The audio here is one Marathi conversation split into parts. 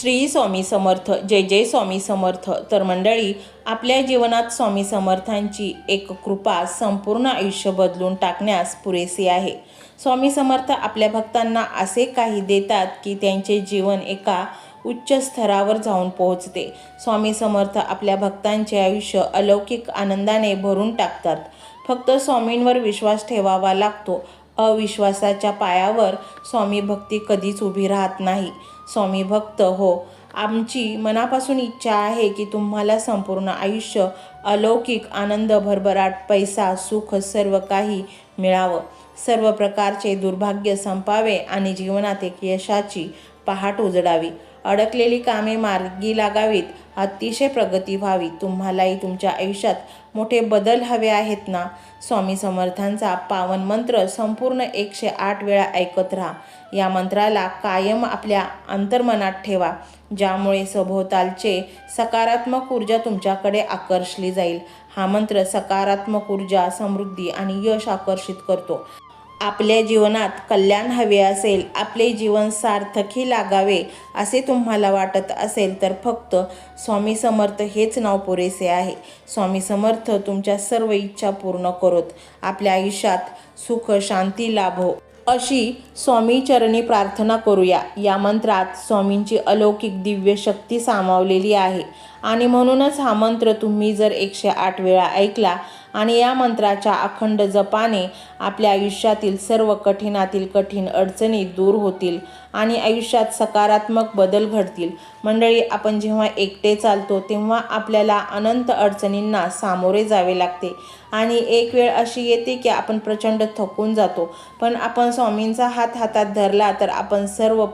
श्री स्वामी समर्थ जय जय स्वामी समर्थ. तर मंडळी आपल्या जीवनात स्वामी समर्थांची एक कृपा संपूर्ण आयुष्य बदलून टाकण्यास पुरेसे आहे. स्वामी समर्थ आपल्या भक्तांना असे काही देतात की त्यांचे जीवन एका उच्च स्तरावर जाऊन पोहोचते. स्वामी समर्थ आपल्या भक्तांचे आयुष्य अलौकिक आनंदाने भरून टाकतात. फक्त स्वामींवर विश्वास ठेवावा लागतो. अविश्वासाच्या पायावर स्वामी भक्ती कधीच उभी राहत नाही. स्वामी भक्त हो आमची मनापासून इच्छा आहे की तुम्हाला संपूर्ण आयुष्य अलौकिक आनंद भरभराट पैसा सुख सर्व काही मिळावं. सर्व प्रकारचे दुर्भाग्य संपावे आणि जीवनात एक यशाची पहाट उजडावी. अडकलेली कामे मार्गी लागावीत अतिशय प्रगती व्हावी. तुम्हालाही तुमच्या आयुष्यात मोठे बदल हवे आहेत ना? स्वामी समर्थांचा पावन मंत्र संपूर्ण एकशे आठ वेळा ऐकत राहा. या मंत्राला कायम आपल्या अंतर्मनात ठेवा ज्यामुळे सभोवतालचे सकारात्मक ऊर्जा तुमच्याकडे आकर्षली जाईल. हा मंत्र सकारात्मक ऊर्जा समृद्धी आणि यश आकर्षित करतो. आपल्या जीवनात कल्याण हवे असेल आपले जीवन सार्थकी लागावे असे तुम्हाला वाटत असेल तर फक्त स्वामी समर्थ हेच नाव पुरेसे आहे. स्वामी समर्थ तुमच्या सर्व इच्छा पूर्ण करोत. आपल्या आयुष्यात सुख शांती लाभो हो. अशी स्वामी चरणी प्रार्थना करूया. या मंत्रात स्वामींची अलौकिक दिव्य शक्ती सामावलेली आहे. आणि म्हणूनच हा मंत्र तुम्ही जर एकशे आठ वेळा ऐकला आणि या मंत्राच्या अखंड जपाने आपल्या आयुष्यातील सर्व कठीणातील कठीण अडचणी दूर होतील आणि आयुष्यात सकारात्मक बदल घडतील. मंडळी आपण जेव्हा एकटे चालतो तेव्हा आपल्याला अनंत अडचणींना सामोरे जावे लागते. आणि एक वेळ अशी येते की आपण प्रचंड थकून जातो. पण आपण स्वामींचा हात हातात धरला तर आपण सर्व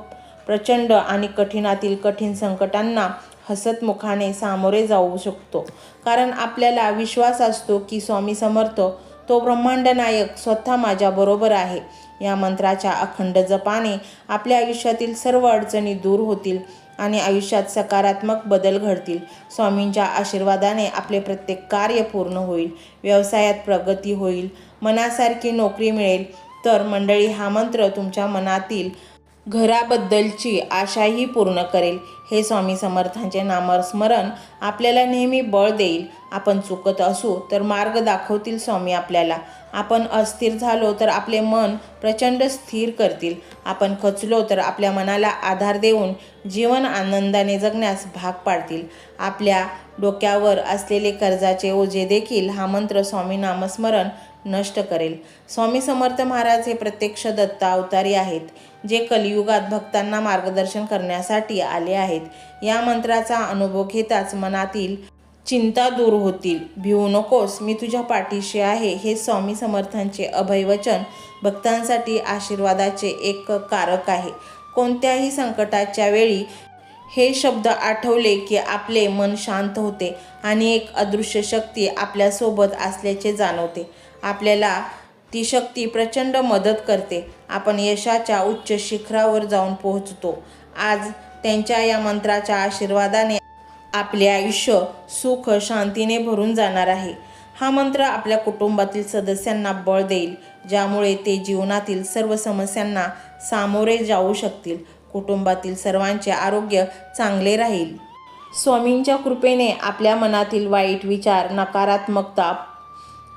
प्रचंड आणि कठीणातील कठीण संकटांना हसतमुखाने सामोरे जाऊ शकतो. कारण आपल्याला विश्वास असतो की स्वामी समर्थ तो ब्रह्मांड नायक स्वतः माझ्याबरोबर आहे. या मंत्राच्या अखंड जपाने आपल्या आयुष्यातील सर्व अडचणी दूर होतील आणि आयुष्यात सकारात्मक बदल घडतील. स्वामींच्या आशीर्वादाने आपले प्रत्येक कार्य पूर्ण होईल. व्यवसायात प्रगती होईल. मनासारखी नोकरी मिळेल. तर मंडळी हा मंत्र तुमच्या मनातील घराबद्दलची आशाही पूर्ण करेल. हे स्वामी समर्थांचे नामस्मरण आपल्याला नेहमी बळ देईल. आपण चुकत असू तर मार्ग दाखवतील स्वामी आपल्याला. आपण अस्थिर झालो तर आपले मन प्रचंड स्थिर करतील. आपण खचलो तर आपल्या मनाला आधार देऊन जीवन आनंदाने जगण्यास भाग पाडतील. आपल्या डोक्यावर असलेले कर्जाचे ओझे देखील हा मंत्र स्वामी नामस्मरण नष्ट करेल. स्वामी समर्थ महाराज हे प्रत्यक्ष दत्ता अवतारी आहेत जे कलियुगात भक्तांना मार्गदर्शन करण्यासाठी आले आहेत. या मंत्राचा अनुभव घेताच मनातील चिंता दूर होतील. भिवू नकोस मी तुझ्या पाठीशी आहे हे स्वामी समर्थांचे अभयवचन भक्तांसाठी आशीर्वादाचे एक कारक आहे. कोणत्याही संकटाच्या वेळी हे शब्द आठवले की आपले मन शांत होते आणि एक अदृश्य शक्ती आपल्यासोबत असल्याचे जाणवते. आपल्याला ती शक्ती प्रचंड मदत करते. आपण यशाच्या उच्च शिखरावर जाऊन पोहोचतो. आज त्यांच्या या मंत्राच्या आशीर्वादाने आपले आयुष्य सुख शांतीने भरून जाणार आहे. हा मंत्र आपल्या कुटुंबातील सदस्यांना बळ देईल ज्यामुळे ते जीवनातील सर्व समस्यांना सामोरे जाऊ शकतील. कुटुंबातील सर्वांचे आरोग्य चांगले राहील. स्वामींच्या कृपेने आपल्या मनातील वाईट विचार नकारात्मकता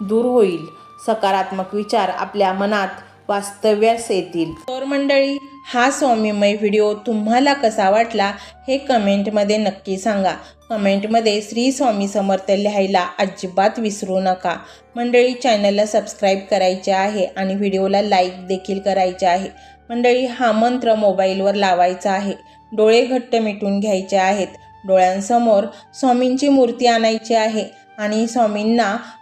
दूर होईल. सकारात्मक विचार आपल्या मनात वास्तव्यास येतील. तर मंडळी हा स्वामीमय व्हिडिओ तुम्हाला कसा वाटला हे कमेंटमध्ये नक्की सांगा. कमेंटमध्ये श्री स्वामी समर्थ लिहायला अजिबात विसरू नका. मंडळी चॅनलला सबस्क्राईब करायचे आहे आणि व्हिडिओला लाईक देखील करायचे आहे. मंडळी हा मंत्र मोबाईलवर लावायचा आहे. डोळे घट्ट मिटून घ्यायचे आहेत. डोळ्यांसमोर स्वामींची मूर्ती आणायची आहे आणि स्वामींना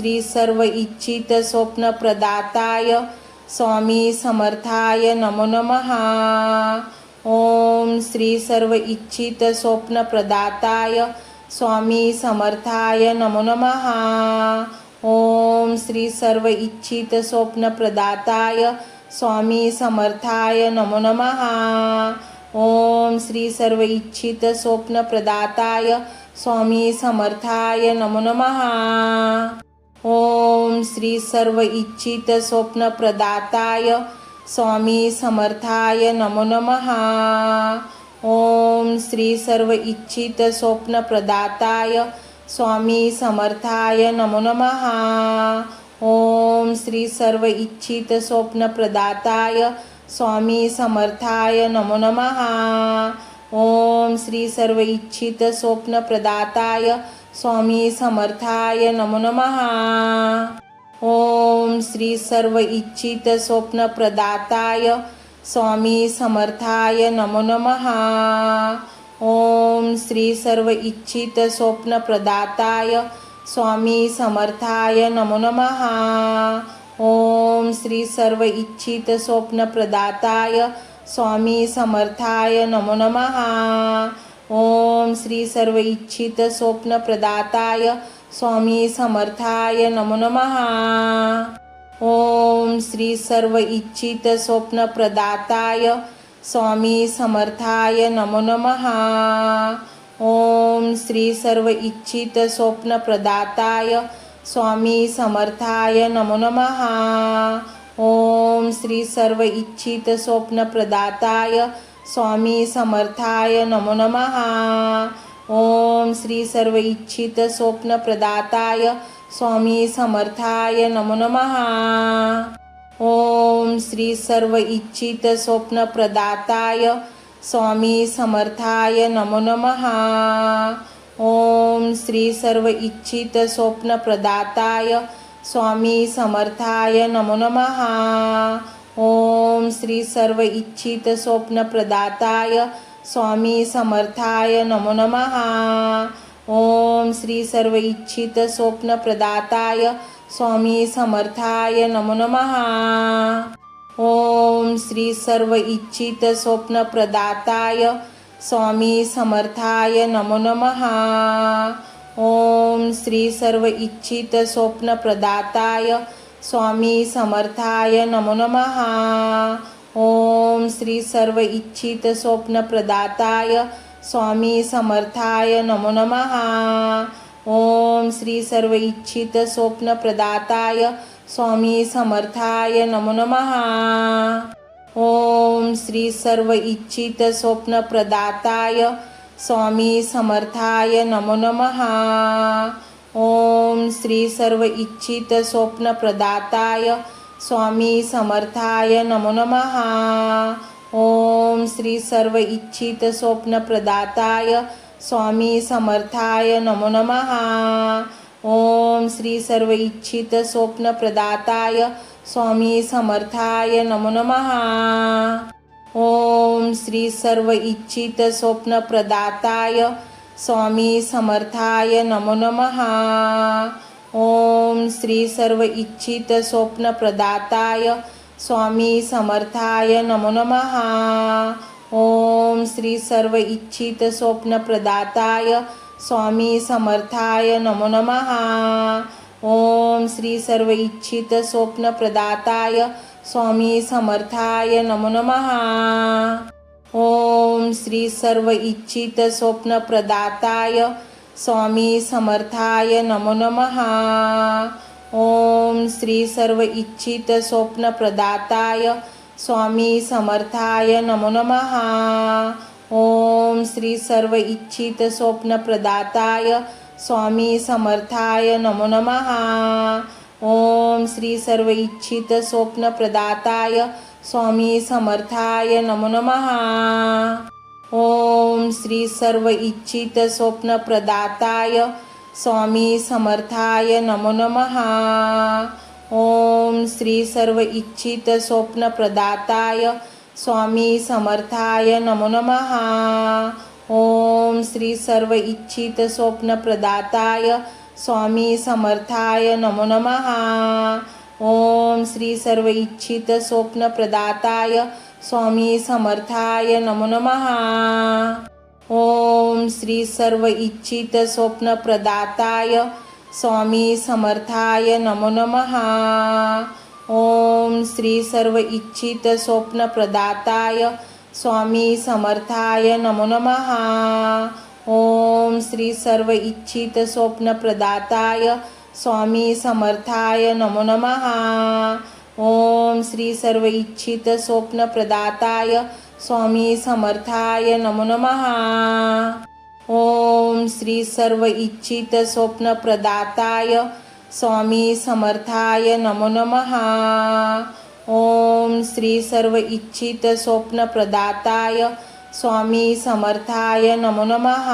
श्री सर्व इच्छित स्वप्न प्रदाताय स्वामी समर्थाय नमो नमः. ओम श्री सर्व इच्छित स्वप्न प्रदाताय स्वामी समर्थाय नमो नमः. ओम श्री सर्व इच्छित स्वप्न प्रदाताय स्वामी समर्थाय नमो नमः. ओम श्री सर्व इच्छित स्वप्न प्रदाताय स्वामी समर्थाय नमो नमः. ओम श्री सर्व इच्छित स्वप्न प्रदाताय स्वामी समर्थाय नमो नमः। ओम श्री सर्व इच्छित स्वप्न प्रदाताय स्वामी समर्थाय नमो नमः। ओम श्री सर्व इच्छित स्वप्न प्रदाताय स्वामी समर्थाय नमो नमः। ओम श्री सर्व इच्छित स्वप्न प्रदाताय स्वामी समर्थाय नमो नमः. ओम श्री सर्व इच्छित स्वप्न प्रदाताय स्वामी समर्थाय नमो नमः. ओम श्री सर्व इच्छित स्वप्न प्रदाताय स्वामी समर्थाय नमो नमः. ओम श्री सर्व इच्छित स्वप्न प्रदाताय स्वामी समर्थाय नमो नमः. ओम श्री सर्व इच्छित स्वप्न प्रदाताय स्वामी समर्थाय नमो नमः। ओम श्री सर्व इच्छित स्वप्न प्रदाताय स्वामी समर्थाय नमो नमः। ओम श्री सर्व इच्छित स्वप्न प्रदाताय स्वामी समर्थाय नमो नमः। ओम श्री सर्व इच्छित स्वप्न प्रदाताय स्वामी समर्थाय नमो नमः। ओम श्री सर्व इच्छित स्वप्न प्रदाताय स्वामी समर्थाय नमो नमः। ओम श्री सर्व इच्छित स्वप्न प्रदाताय स्वामी समर्थाय नमो नमः। ओम श्री सर्व इच्छित स्वप्न प्रदाताय स्वामी समर्थाय नमो नमः। ओम श्री सर्व इच्छित स्वप्न प्रदाताय स्वामी समर्थाय नमो नमः। ओम श्री सर्व इच्छित स्वप्न प्रदाताय स्वामी समर्थाय नमो नमः। ओम श्री सर्व इच्छित स्वप्न प्रदाताय स्वामी समर्थाय नमो नमः। ओम श्री सर्व इच्छित स्वप्न प्रदाताय स्वामी समर्थाय नमो नमः. ओम श्री सर्व इच्छित स्वप्न प्रदाताय स्वामी समर्थाय नमो नमः. ओम श्री सर्व इच्छित स्वप्न प्रदाताय स्वामी समर्थाय नमो नमः. ओम श्री सर्व इच्छित स्वप्न प्रदाताय स्वामी समर्थाय नमो नमः. ओम श्री सर्व इच्छित स्वप्न प्रदाताय स्वामी समर्थाय नमो नमः। ओम श्री सर्व इच्छित स्वप्न प्रदाताय स्वामी समर्थाय नमो नमः। ओम श्री सर्व इच्छित स्वप्न प्रदाताय स्वामी समर्थाय नमो नमः। ओम श्री सर्व इच्छित स्वप्न प्रदाताय स्वामी समर्थाय नमो नमः. ओम श्री सर्व इच्छित स्वप्न प्रदाताय स्वामी समर्थाय नमो नमः. ओम श्री सर्व इच्छित स्वप्न प्रदाताय स्वामी समर्थाय नमो नमः. ओम श्री सर्व इच्छित स्वप्न प्रदाताय स्वामी समर्थाय नमो नमः. ओम श्री सर्व इच्छित स्वप्न प्रदाताय स्वामी समर्थाय नमो नमः। ओम श्री सर्व इच्छित स्वप्न प्रदाताय स्वामी समर्थाय नमो नमः। ओम श्री सर्व इच्छित स्वप्न प्रदाताय स्वामी समर्थाय नमो नमः। ओम श्री सर्व इच्छित स्वप्न प्रदाताय स्वामी समर्थाय नमो नमः. ओम श्री सर्व इच्छित स्वप्न प्रदाताय स्वामी समर्थाय नमो नमः. ओम श्री सर्व इच्छित स्वप्न प्रदाताय स्वामी समर्थाय नमो नमः. ओम श्री सर्व इच्छित स्वप्न प्रदाताय स्वामी समर्थाय नमो नमः. ओम श्री सर्व इच्छित स्वप्न प्रदाताय स्वामी समर्थाय नमो नमः। ओम श्री सर्व इच्छित स्वप्न प्रदाताय स्वामी समर्थाय नमो नमः। ओम श्री सर्व इच्छित स्वप्न प्रदाताय स्वामी समर्थाय नमो नमः। ओम श्री सर्व इच्छित स्वप्न प्रदाताय स्वामी समर्थाय नमो नमः. ओम श्री सर्व इच्छित स्वप्न प्रदाताय स्वामी समर्थाय नमो नमः. ओम श्री सर्व इच्छित स्वप्न प्रदाताय स्वामी समर्थाय नमो नमः. ओम श्री सर्व इच्छित स्वप्न प्रदाताय स्वामी समर्थाय नमो नमः.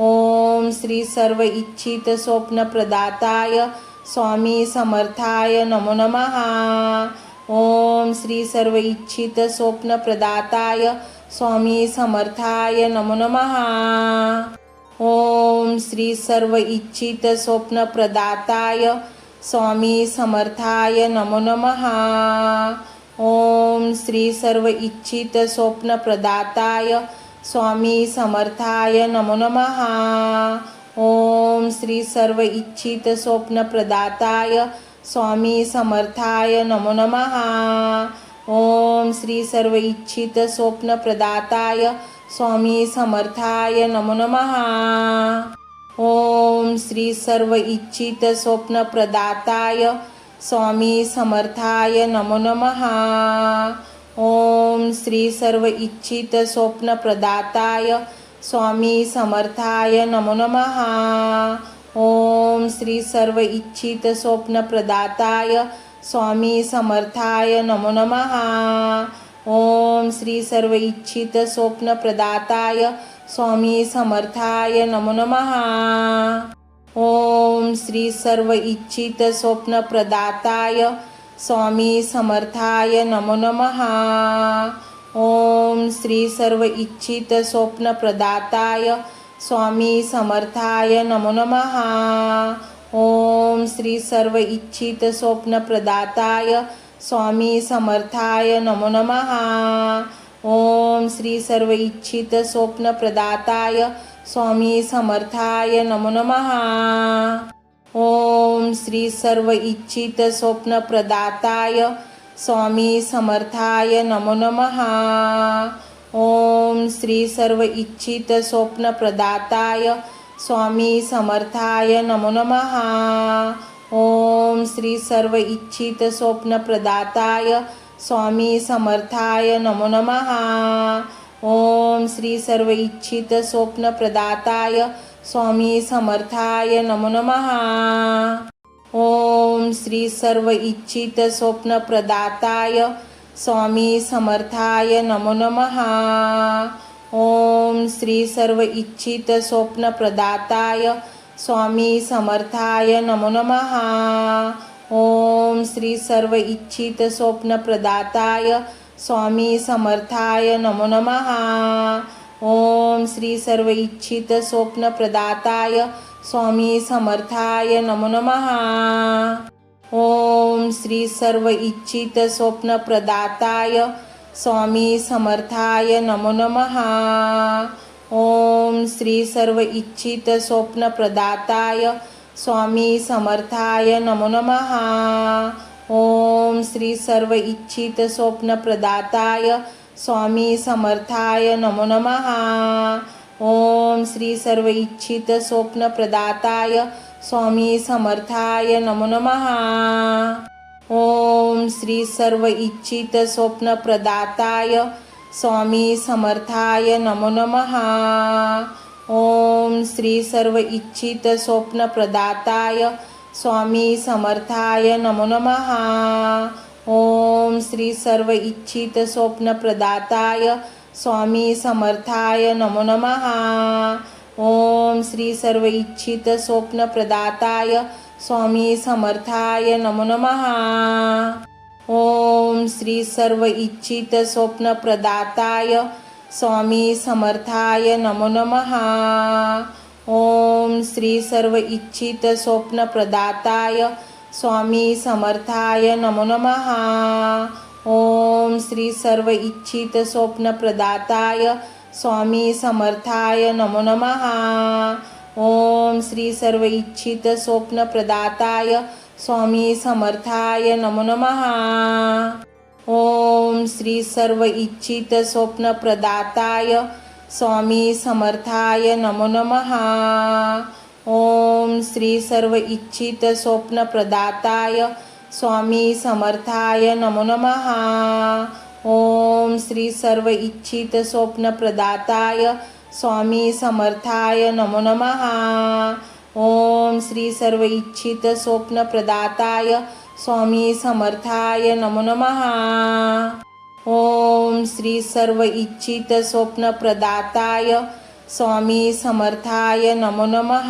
ओम श्री सर्व इच्छित स्वप्न प्रदाताय स्वामी समर्थाय नमो नमः। ओम श्री सर्व इच्छित स्वप्न प्रदाताय स्वामी समर्थाय नमो नमः। ओम श्री सर्व इच्छित स्वप्न प्रदाताय स्वामी समर्थाय नमो नमः। ओम श्री सर्व इच्छित स्वप्न प्रदाताय स्वामी समर्थाय नमो नमः। ओम श्री सर्व इच्छित स्वप्न प्रदाताय स्वामी समर्थाय नमो नमः। ओम श्री सर्व इच्छित स्वप्न प्रदाताय स्वामी समर्थाय नमो नमः। ओम श्री सर्व इच्छित स्वप्न प्रदाताय स्वामी समर्थाय नमो नमः। ओम श्री सर्व इच्छित स्वप्न प्रदाताय स्वामी समर्थाय नमो नमः। ओम श्री सर्व इच्छित स्वप्न प्रदाताय स्वामी समर्थाय नमो नमः। ओम श्री सर्व इच्छित स्वप्न प्रदाताय स्वामी समर्थाय नमो नमः। ओम श्री सर्व इच्छित स्वप्न प्रदाताय स्वामी समर्थाय नमो नमः ओम श्री सर्व इच्छित स्वप्न प्रदाताय स्वामी समर्थाय नमो नमः ओम श्री सर्व इच्छित स्वप्न प्रदाताय स्वामी समर्थाय नमो नमः ओम श्री सर्व इच्छित स्वप्न प्रदाताय स्वामी समर्थाय नमो नमः ओम श्री सर्व इच्छित स्वप्न प्रदाताय स्वामी समर्थाय नमो नमः. ओम श्री सर्व इच्छित स्वप्न प्रदाताय स्वामी समर्थाय नमो नमः. ओम श्री सर्व इच्छित स्वप्न प्रदाताय स्वामी समर्थाय नमो नमः. ओम श्री सर्व इच्छित स्वप्न प्रदाताय स्वामी समर्थाय नमो नमः. ओम श्री सर्व इच्छित स्वप्न प्रदाताय स्वामी समर्थाय नमो नमः. ओम श्री सर्व इच्छित स्वप्न प्रदाताय स्वामी समर्थाय नमो नमः. ओम श्री सर्व इच्छित स्वप्न प्रदाताय स्वामी समर्थाय नमो नमः. ओम श्री सर्व इच्छित स्वप्न प्रदाताय स्वामी समर्थाय नमो नमः। ओम श्री सर्व इच्छित स्वप्न प्रदाताय स्वामी समर्थाय नमो नमः। ओम श्री सर्व इच्छित स्वप्न प्रदाताय स्वामी समर्थाय नमो नमः। ओम श्री सर्व इच्छित स्वप्न प्रदाताय स्वामी समर्थाय नमो नमः. ओम श्री सर्व इच्छित स्वप्न प्रदाताय स्वामी समर्थाय नमो नमः. ओम श्री सर्व इच्छित स्वप्न प्रदाताय स्वामी समर्थाय नमो नमः. ओम श्री सर्व इच्छित स्वप्न प्रदाताय स्वामी समर्थाय नमो नमः. ओम श्री सर्व इच्छित स्वप्न प्रदाताय स्वामी समर्थाय नमो नमः। ओम श्री सर्व इच्छित स्वप्न प्रदाताय स्वामी समर्थाय नमो नमः। ओम श्री सर्व इच्छित स्वप्न प्रदाताय स्वामी समर्थाय नमो नमः। ओम श्री सर्व इच्छित स्वप्न प्रदाताय स्वामी समर्थाय नमो नमः. ओम श्री सर्व इच्छित स्वप्न प्रदाताय स्वामी समर्थाय नमो नमः. ओम श्री सर्व इच्छित स्वप्न प्रदाताय स्वामी समर्थाय नमो नमः. ओम श्री सर्व इच्छित स्वप्न प्रदाताय स्वामी समर्थाय नमो नमः. ओम श्री सर्व इच्छित स्वप्न प्रदाताय स्वामी समर्थाय नमो नमः। ओम श्री सर्व इच्छित स्वप्न प्रदाताय स्वामी समर्थाय नमो नमः। ओम श्री सर्व इच्छित स्वप्न प्रदाताय स्वामी समर्थाय नमो नमः। ओम श्री सर्व इच्छित स्वप्न प्रदाताय स्वामी समर्थाय नमो नमः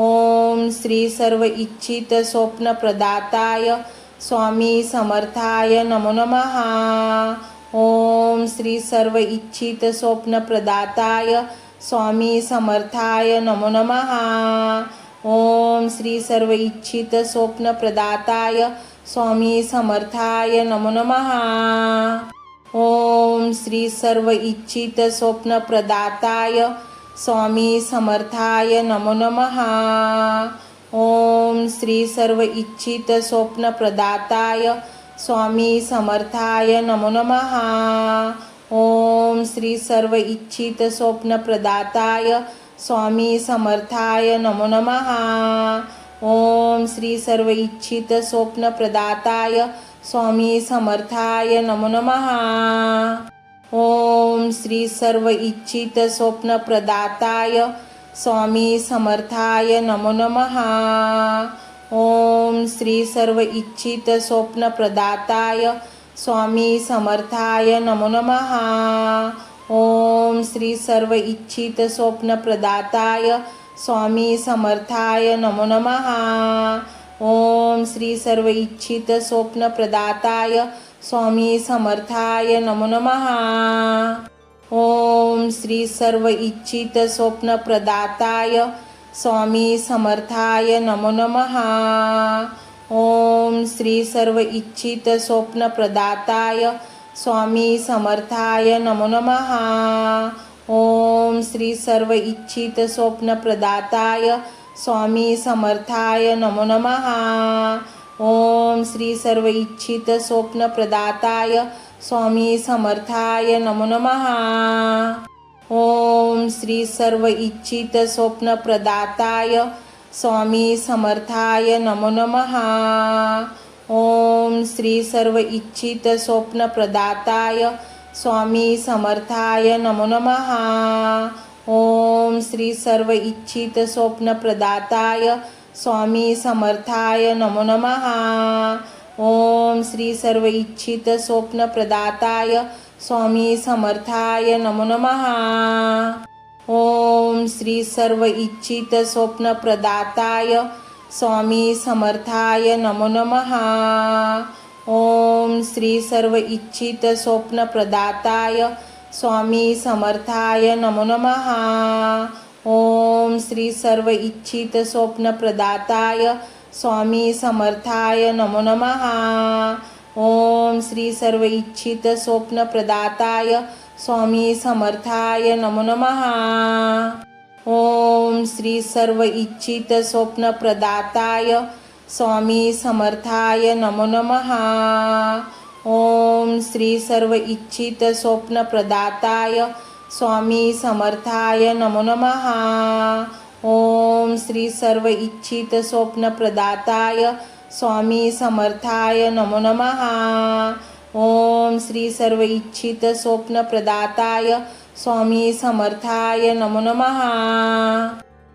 ओम श्री सर्व इच्छित स्वप्न प्रदाताय स्वामी समर्थाय नमो नमः ओम श्री सर्व इच्छित स्वप्न प्रदाताय स्वामी समर्थाय नमो नमः ओम श्री सर्व इच्छित स्वप्न प्रदाताय स्वामी समर्थाय नमो नमः श्री सर्व इच्छित स्वप्न प्रदाताय स्वामी समर्थाय नमो नमः. ओम श्री सर्व इच्छित स्वप्न प्रदाताय स्वामी समर्थाय नमो नमः. ओम श्री सर्व इच्छित स्वप्न प्रदाताय स्वामी समर्थाय नमो नमः. ओम श्री सर्व इच्छित स्वप्न प्रदाताय स्वामी समर्थाय नमो नमः. ओम श्री सर्व इच्छित स्वप्न प्रदाताय स्वामी समर्थाय नमो नमः. ओम श्री सर्व इच्छित स्वप्न प्रदाताय स्वामी समर्थाय नमो नमः. ओम श्री सर्व इच्छित स्वप्न प्रदाताय स्वामी समर्थाय नमो नमः. ओम श्री सर्व इच्छित स्वप्न प्रदाताय स्वामी समर्थाय नमो नमः. ओम श्री सर्व इच्छित स्वप्न प्रदाताय स्वामी समर्थाय नमो नमः. ओम श्री सर्व इच्छित स्वप्न प्रदाताय स्वामी समर्थाय नमो नमः. ओम श्री सर्व इच्छित स्वप्न प्रदाताय स्वामी समर्थाय नमो नमः. ओम श्री सर्व इच्छित स्वप्न प्रदाताय स्वामी समर्थाय नमो नमः। ओम श्री सर्व इच्छित स्वप्न प्रदाताय स्वामी समर्थाय नमो नमः। ओम श्री सर्व इच्छित स्वप्न प्रदाताय स्वामी समर्थाय नमो नमः। ओम श्री सर्व इच्छित स्वप्न प्रदाताय स्वामी समर्थाय नमो नमः. ओम श्री सर्व इच्छित स्वप्न प्रदाताय स्वामी समर्थाय नमो नमः. ओम श्री सर्व इच्छित स्वप्न प्रदाताय स्वामी समर्थाय नमो नमः. ओम श्री सर्व इच्छित स्वप्न प्रदाताय स्वामी समर्थाय नमो नमः. ओम श्री सर्व इच्छित स्वप्न प्रदाताय स्वामी समर्थाय नमो नमः। ओम श्री सर्व इच्छित स्वप्न प्रदाताय स्वामी समर्थाय नमो नमः। ओम श्री सर्व इच्छित स्वप्न प्रदाताय स्वामी समर्थाय नमो नमः। ओम श्री सर्व इच्छित स्वप्न प्रदाताय स्वामी समर्थाय नमो नमः. ओम श्री सर्व इच्छित स्वप्न प्रदाताय स्वामी समर्थाय नमो नमः. ओम श्री सर्व इच्छित स्वप्न प्रदाताय स्वामी समर्थाय नमो नमः.